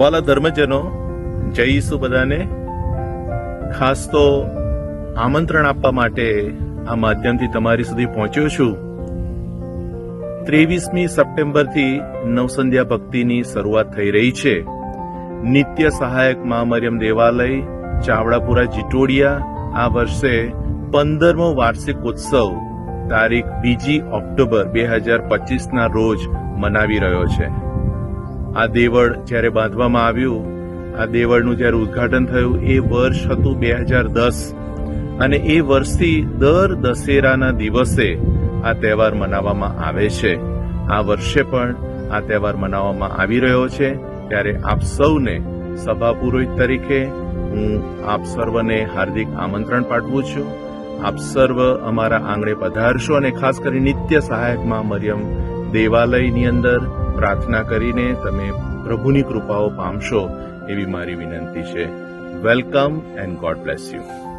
વાલા ધર્મજનો જઈશું બધાને, ખાસ તો આમંત્રણ આપવા માટે આ માધ્યમથી તમારી સુધી પહોંચ્યો છું. ત્રેવીસમી સપ્ટેમ્બરથી નવસંધ્યા ભક્તિની શરૂઆત થઈ રહી છે. નિત્ય સહાયક મહામરિયમ દેવાલય, ચાવડાપુરા જીટોડિયા, આ વર્ષે પંદરમો વાર્ષિક ઉત્સવ, તારીખ બીજી ઓક્ટોબર બે હજાર પચીસના રોજ મનાવી રહ્યો છે. આ દેવળ જ્યારે બાંધવામાં આવ્યું, આ દેવળનું જ્યારે ઉદ્ઘાટન થયું, એ વર્ષ હતું બે હજાર દસ. અને એ વર્ષથી દર દશેરાના દિવસે આ તહેવાર મનાવવામાં આવે છે. આ વર્ષે પણ આ તહેવાર મનાવવામાં આવી રહ્યો છે. ત્યારે આપ સૌને સભા પુરોહિત તરીકે હું આપ સર્વને હાર્દિક આમંત્રણ પાઠવું છું. આપ સર્વ અમારા આંગણે પધારશો અને ખાસ કરી નિત્ય સહાયકમાં મરિયમ દેવાલયની અંદર પ્રાર્થના કરીને તમે પ્રભુની કૃપાઓ પામશો એવી મારી વિનંતી છે. Welcome and God bless you